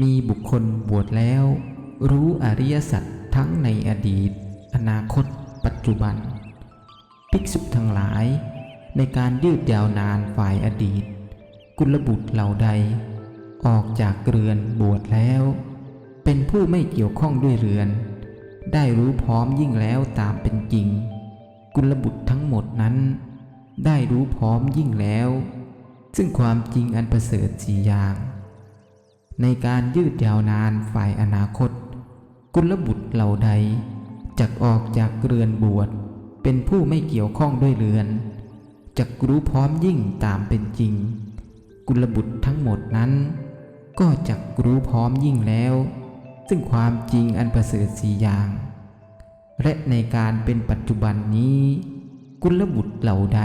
มีบุคคลบวชแล้ว รู้อริยสัจทั้งในอดีต อนาคต ปัจจุบัน ภิกษุทั้งหลาย ในการยืดยาวนานฝ่ายอดีต กุลบุตรเหล่าใด ออกจากเรือนบวชแล้ว เป็นผู้ไม่เกี่ยวข้องด้วยเรือน ได้รู้พร้อมยิ่งแล้วตามเป็นจริง กุลบุตรทั้งหมดนั้น ได้รู้พร้อมยิ่งแล้ว ซึ่งความจริงอันประเสริฐสี่อย่าง ในการยืดยาวนานฝ่ายอนาคต กุลบุตรเหล่าใดจักออกจากเรือนบวชเป็นผู้ไม่เกี่ยวข้องด้วยเรือนจักรู้พร้อมยิ่งตามเป็นจริง กุลบุตรทั้งหมดนั้น ก็จักรู้พร้อมยิ่งแล้ว ซึ่งความจริงอันประเสริฐสี่อย่าง และในการเป็นปัจจุบันนี้ กุลบุตรเหล่าใด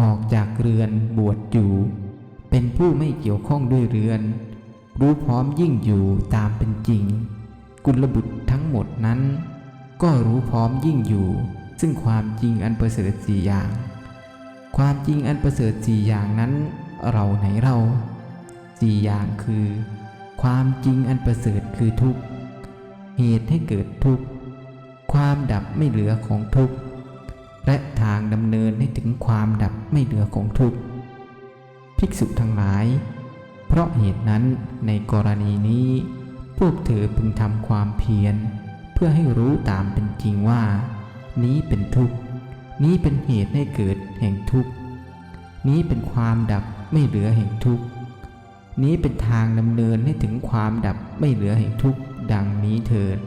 ออกจากเรือนบวชอยู่ เป็นผู้ไม่เกี่ยวข้องด้วยเรือน รู้พร้อมยิ่งอยู่ตามเป็นจริง กุลบุตรทั้งหมดนั้น ก็รู้พร้อมยิ่งอยู่ ซึ่งความจริงอันประเสริฐสี่อย่าง ความจริงอันประเสริฐสี่อย่างนั้น เราไหนเราสี่อย่างคือ ความจริงอันประเสริฐคือทุกข์เหตุให้เกิดทุกข์ความดับไม่เหลือของทุกข์และทางดำเนินให้ถึงความดับไม่เหลือของทุกข์ภิกษุทั้งหลาย ราะเหตุนั้นในกรณีนี้ พวกเธอพึงทำความเพียร เพื่อให้รู้ตามเป็นจริงว่า นี้เป็นทุกข์ นี้เป็นเหตุให้เกิดแห่งทุกข์ นี้เป็นความดับไม่เหลือแห่งทุกข์ นี้เป็นทางดำเนินให้ถึงความดับไม่เหลือแห่งทุกข์ ดังนี้เถิด